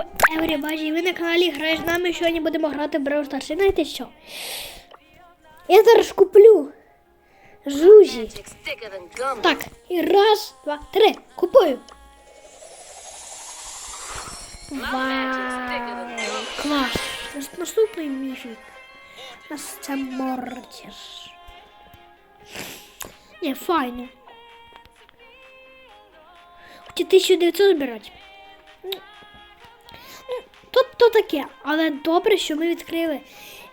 Everybody! Ви на каналі Граєш з нами. Сьогодні будемо грати в Brawl Stars. Знаєте що? Я зараз куплю жужі. Так, і раз, два, три. Купую. Вау! Клас! Нас- Наступний міфік. Нас це Мортіс. Не, файно. Хоча 1900 збирати. Ну, ну, Тут то таке, але добре, що ми відкрили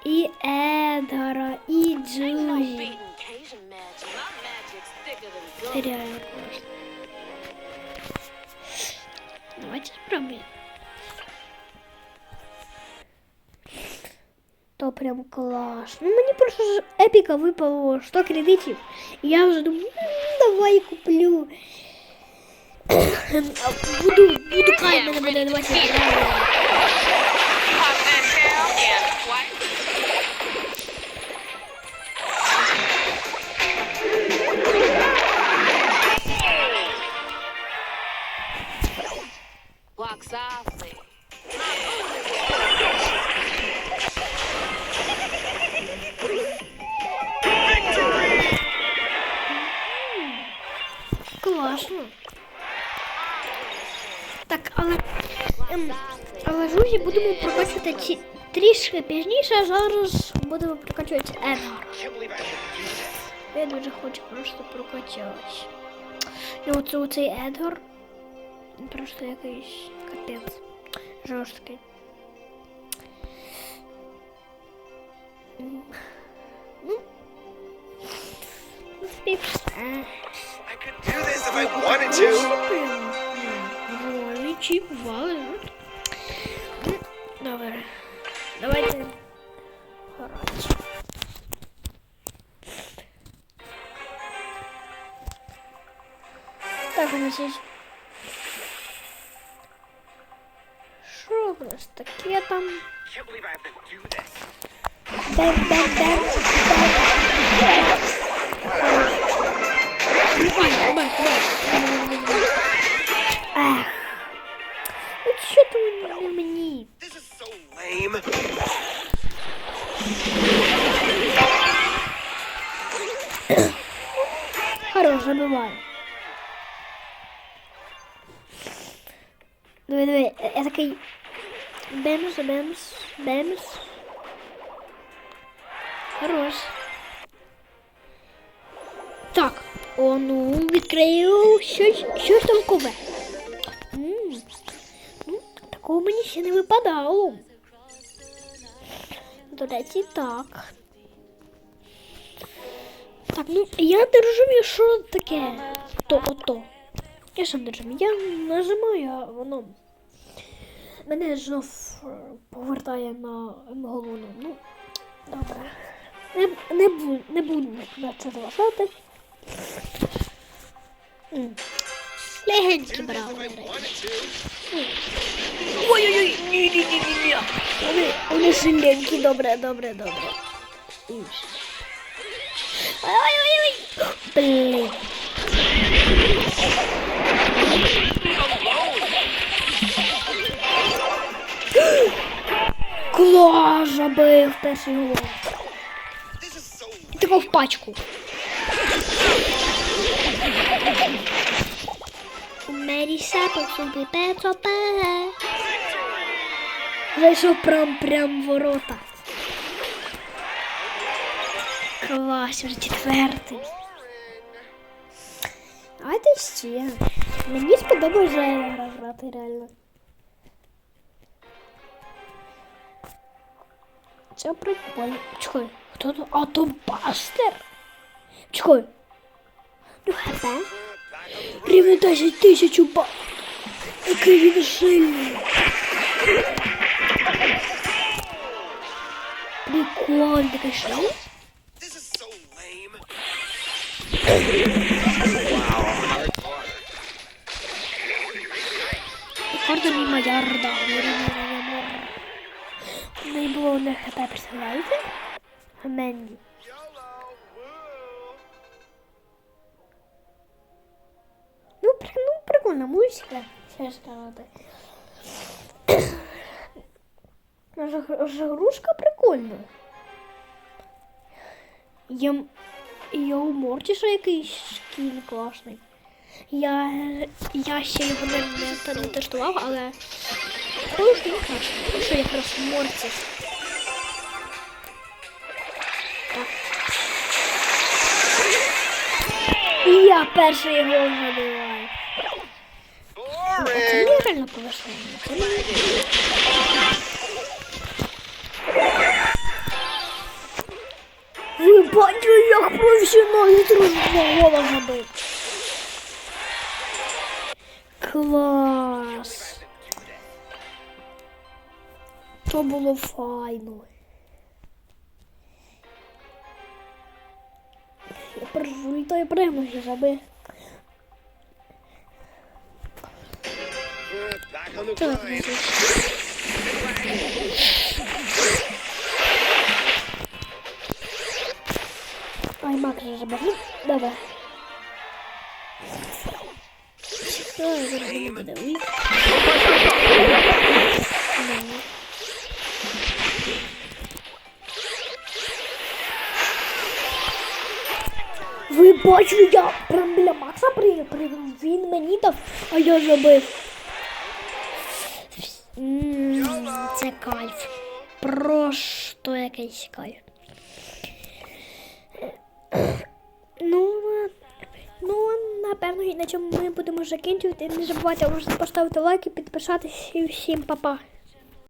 і Едгара, і Джузі. Beating Asian magic. My magic's thicker than Це gum. реально класно. Давайте спробуємо. То прям клас. Ну мені просто з епіка випало 100 кредитів. І я вже думаю, «М, давай куплю. буду, буду кай мене буде але, ем, але жужі будемо прокачувати ці трішки пізніше, а зараз будемо прокачувати Едгар. Я дуже хочу просто прокачати. І оце оцей Едгар. він Просто якийсь капець. Жорсткий. М. Ну. в принципі, все. I could do this if I wanted to. Доволі чіп, вали. Ну, Добре. Давайте. Грати. Так, у нас є. Що у нас таке там? Can't believe I Хорош, забивай. Диви, диви, я такий бемс, бемс, бемс. Хорош. Так, ну, відкрию щось, щось толкове. М, Ну, такого мені ще не випадало. До речі, так. Так, ну я не розумію, що таке то ото. Я сам не розумію. Я нажимаю, а воно мене знов повертає на головну. Ну, добре. Не, не, бу, не буду на це зважати. Легенькі Do вони силенькі, добре, добре, добре. Клас, забив перший гол. This is so І тако в пачку. Меріса посуди пецопе. Зайшов прям прям ворота. Клас, вже четвертий. Давайте ще. Мені сподобається гра грати реально. Це прикольно. Чекай, хто то? А то бастер. Чекай. Ну хп. Рівно 10 тисяч ба. Який він сильний. Прикольно, такий шляп. This is so lame. Рекорда. Не було на хп? А Ну, ну ще сказати. Наша гр- грушка прикольна. Є, у Морті ще якийсь шкіль класний. Я, я ще його не, не, тестував, але ж він класний. Що якраз Морті. Так. І я перший його забиваю. Це мені реально повезло. Це мені Ви бачили, як професіональний дружба гола. Клас. То було файно. Я прилітаю прямо я забив. Так. Ай, забив. Ну, давай. Ви бачили, я прям біля Макса пригав. Він мені дав, а я забив. Це кайф. Просто якийсь кайф. Ну, ну, напевно, на цьому ми будемо закінчувати. Не забувайте поставити лайк і підписатись і всім па-па.